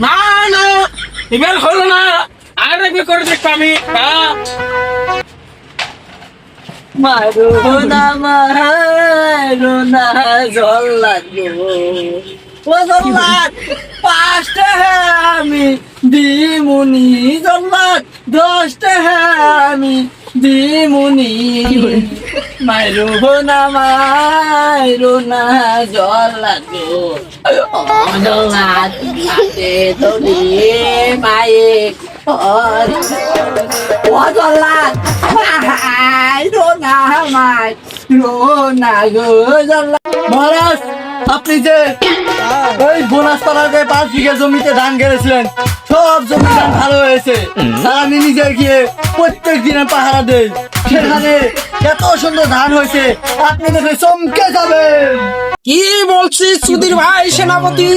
না না এবার হলো না। আর একবার করে দেখব আমি। মারো না মারো না জল্লাদ গো ও জল্লাদ পাঁচটা হ্যাঁ আমি দিমুনি জল্লাদ দশটা হ্যাঁ আমি দিমুনি। মারো না মারো না জল্লাদ গো ও জল্লাদ হাতে ধরি মায়ে হরি ও জল্লাদ মাই রোনা গো মহারাজ আপনি যে ওই বোনাস পাড়ার গায়ে পাঁচ বিঘা জমিতে ধান গেড়েছিলেন। সব জমি ধান ভালো হয়েছে। আমি নিজে গিয়ে প্রত্যেক দিনে পাহারা দেই সেখানে এত সুন্দর ধান হয়েছে আপনি দেখে চমকে যাবেন। কি বলছিস সুধীর ভাই সেনাপতি?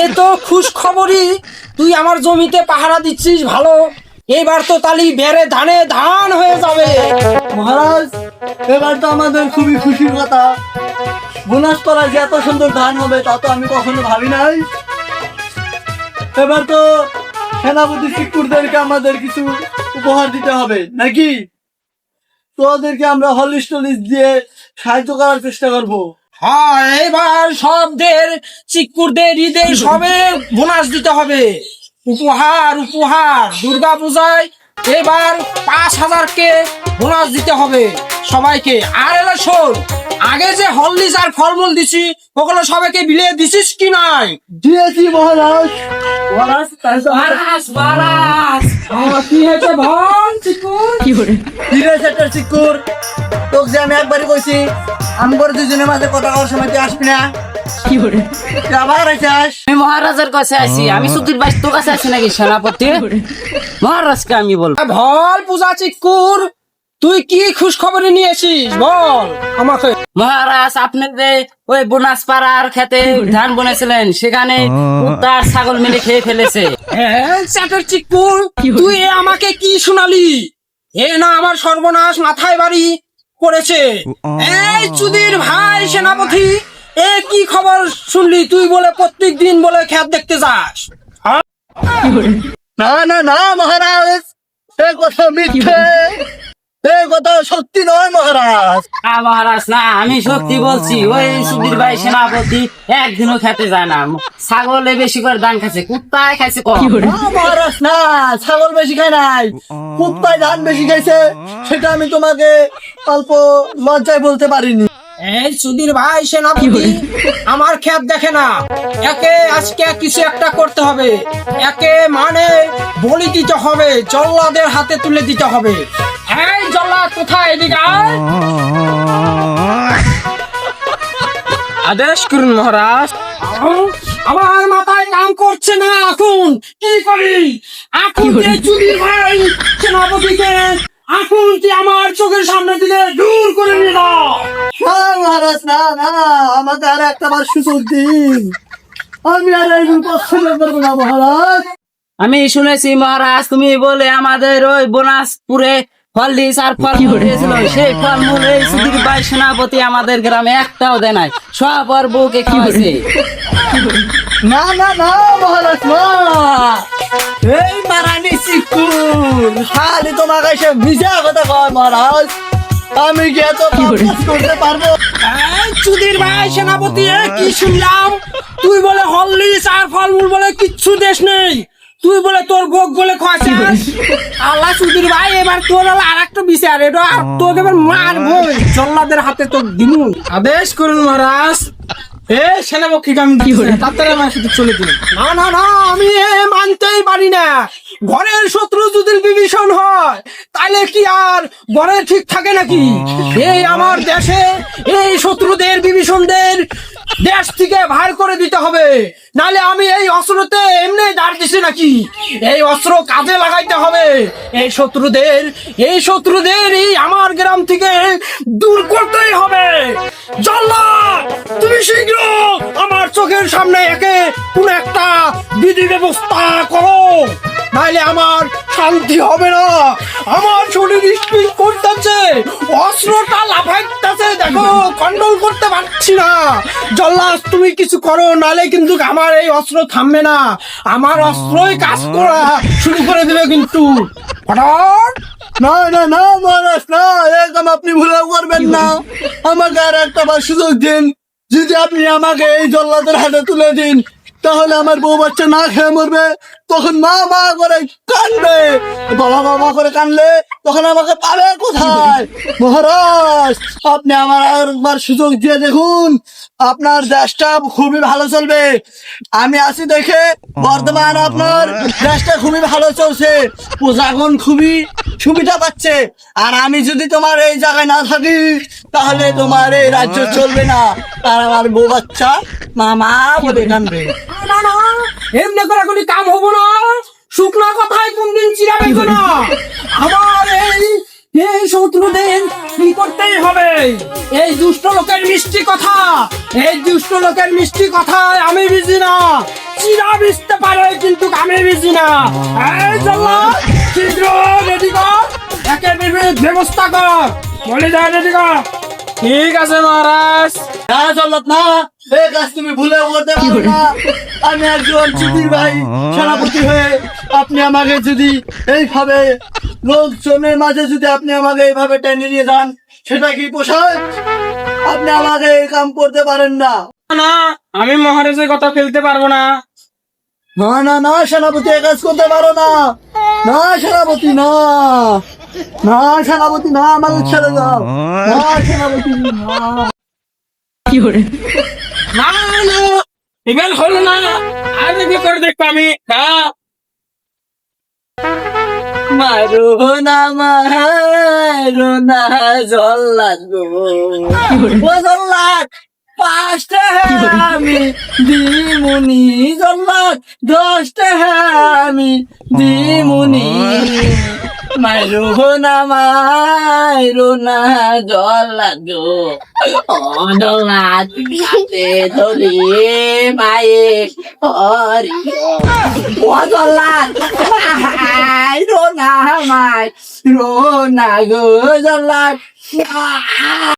এ তো খুশ খবরই। তুই আমার জমিতে পাহারা দিচ্ছিস ভালো। এবার তো তালি বেড়ে ধানে ধান হয়ে যাবে। মহারাজ এবার তো আমাদের খুবই খুশির কথা। বোনাস যে এত সুন্দর ধান হবে, তা তো আমি কখনো ভাবি নাই। এবার তো সেনাপতি সিকুরদেরকে আমাদের কিছু উপহার দিতে হবে, নাকি? তো ওদেরকে আমরা হলিস টলিস দিয়ে সাহায্য করার চেষ্টা করব। হ্যাঁ এবার সবদের চিকুরদের ঈদের সবে বোনাস দিতে হবে। উপহার উপহার দুর্গা পূজায় এবার পাঁচ হাজারকে বোনাস দিতে হবে সবাইকে। আর এলা শোন আগে যে হলদিস আর ফলমূল দিছি ওগুলো সবাইকে বিলিয়ে দিছিস কি নাই? দিয়েছি মহারাজ। কি হয়েছে বল চিকুর? তোকে যে আমি একবারই কইছি আমি করে দুজনের মাঝে কথা কওয়ার সময় তুই আসবি না। তুই আবার এসে আস? আমি মহারাজের কাছে আছি। আমি সুধীর ভাই তোর কাছে আছি নাকি সেনাপতি? মহারাজকে আমি বলব। ভল পূজা চিকুর তুই কি খুশ খবরে নিয়েছিস বল আমাকে। মহারাজ আপনি ওই বোনাস পাড়ার খেতে ধান বনেছিলেন সেখানে তার ছাগল মিলে খেয়ে ফেলেছে। চ্যাটার চিকুর তুই এ আমাকে কি শোনালি? এ না আমার সর্বনাশ মাথায় বাড়ি করেছে। এই চুদির ভাই সেনাপতি। এ কি খবর শুনলি? তুই বলে প্রত্যেক দিন বলে খেত দেখতে যাস? না না না মহারাজ। এ কথা মিথ্যে। এ কথা সত্যি নয় মহারাজ। না মহারাজ না আমি সত্যি বলছি ওই সুধীর ভাই সেনাপতি একদিনও খেতে যায় না। ছাগলে বেশি করে ধান খাচ্ছে কুত্তায় খাইছে কম। না মহারাজ না ছাগল বেশি খায় নাই। কুত্তায় ধান বেশি খাইছে সেটা আমি তোমাকে অল্প লজ্জায় বলতে পারিনি। এই সুধীর ভাই সেনাপতি আমার ক্ষেত দেখে না। একে আজকে কিছু একটা করতে হবে। একে মানে বলি দিতে হবে জল্লাদের হাতে তুলে দিতে হবে। এই জল্লাদ কোথায় এদিকে আদেশ করুন মহারাজ। আমার মাথায় কাম করছে না এখন কি করি? এখন চুদির ভাই সেনাপতিকে আমার চোখের সামনে দিলে দূর করে নিয়ে দাও মহারাজ না না আমাকে আর একটা বার সুযোগ দিন। আমি আর এই পছন্দ করব না মহারাজ। আমি শুনেছি মহারাজ তুমি বলে আমাদের ওই বোনাসপুরে ফল দিস আর ফল দিয়েছিল সেই ফলমূল এই সুধীর ভাই সেনাপতি আমাদের গ্রামে একটাও দেয় নাই সব ওর বউকে খাওয়াইছে। না না না মহারাজ না এই মারানি সিকুর খালি তোমাকে এসে মিশা কথা কয় মহারাজ। আমি কি এত করতে পারব। এই ভাই সেনাপতি এ কি শুনলাম? তুই বলে হললিস আর ফলমূল বলে কিচ্ছু দেশ নেই। তুই বলে তোর ভোগ বলে খাওয়াছিস আল্লাহ চুদির ভাই এবার তোর হলো আর একটা বিচার এটা আর তোকে এবার মারবো জল্লাদের হাতে তোর দিমু আদেশ করুন মহারাজ। এ সেনাপক্ষীকে আমি কি তাড়াতাড়ি আমার সাথে চলে দিন না না না আমি এ মানতেই পারি না। ঘরের শত্রু যদি বিভীষণ হয় তাহলে কি আর ঘরে ঠিক থাকে নাকি? এই আমার দেশে এই শত্রুদের বিভীষণদের দেশ থেকে ভার করে দিতে হবে। নালে আমি এই অস্ত্রতে এমনি দাঁড় দিছি নাকি? এই অস্ত্র কাজে লাগাইতে হবে। এই শত্রুদের এই শত্রুদের এই আমার গ্রাম থেকে দূর করতেই হবে। জল্লা তুমি শীঘ্র আমার চোখের সামনে একে কোন একটা বিধি ব্যবস্থা করো। নাইলে আমার শান্তি হবে না। আমার শরীর স্পিড করতেছে, অস্ত্রটা লাফাইতেছে, দেখো কন্ট্রোল করতে পারছি না। জল্লাস, তুমি কিছু করো নালে কিন্তু আমার এই অস্ত্র থামবে না। আমার অস্ত্রই কাজ করা শুরু করে দেবে কিন্তু। হঠাৎ না না না না একদম আপনি ভুলে করবেন না। আমাকে আর একটা সুযোগ দিন। যদি আপনি আমাকে এই জল্লাদের হাতে তুলে দিন, তাহলে আমার বউ বাচ্চা না খেয়ে মরবে। তখন মা মা করে কানবে। বাবা বাবা করে কানলে তখন আমাকে পাবে কোথায়? মহারাজ, আপনি আমার একবার সুযোগ দিয়ে দেখুন। আপনার দেশটা খুবই ভালো চলবে। আমি আছি দেখে বর্তমান আপনার দেশটা খুবই ভালো চলছে। প্রজাগণ খুবই সুবিধা পাচ্ছে। আর আমি যদি তোমার এই জায়গায় না থাকি, তাহলে তোমার এই রাজ্য চলবে না। আর আমার বউ বাচ্চা মামা বলে কানবে এমনি করে কোনো কাম হব না। এই দুষ্ট লোকের মিষ্টি কথা। এই দুষ্ট লোকের মিষ্টি কথায় আমি বুঝি না। চিরা পারে, কিন্তু আমি বুঝি না। এই জল্লা, শীঘ্র রেডি কর। ব্যবস্থা কর। বলে যায় রেডি কর। ঠিক আছে, মহারাজ। না জল্লাদ না। এই কাজ তুমি ভুলে করতে পারো না। আমি একজন চুদির ভাই, সেনাপতি হয়ে আপনি আমাকে যদি এইভাবে লোকজনের মাঝে যদি আপনি আমাকে এইভাবে টেনে নিয়ে যান সেটা কি পোষায়? আপনি আমাকে এই কাম করতে পারেন না। না আমি মহারাজের কথা ফেলতে পারব না। না না না সেনাপতি কাজ করতে পারো না। না সেনাপতি না। না সেনাপতি না আমাকে ছেড়ে দাও। না সেনাপতি না। না না এবার হলো না। আর দেখি করে দেখব আমি। হ্যাঁ। মারো না মারো না জল্লাদ গো। ও জল্লাদ, পাঁচটা আমি দিমুনি জল্লাদ, দশটা আমি দিমুনি। মারো না মারো না জল লাগো। ও জল্লাদ হাতে ধরে মায়ে হরি ও জল্লাদ না মাই না গো জল্লাদ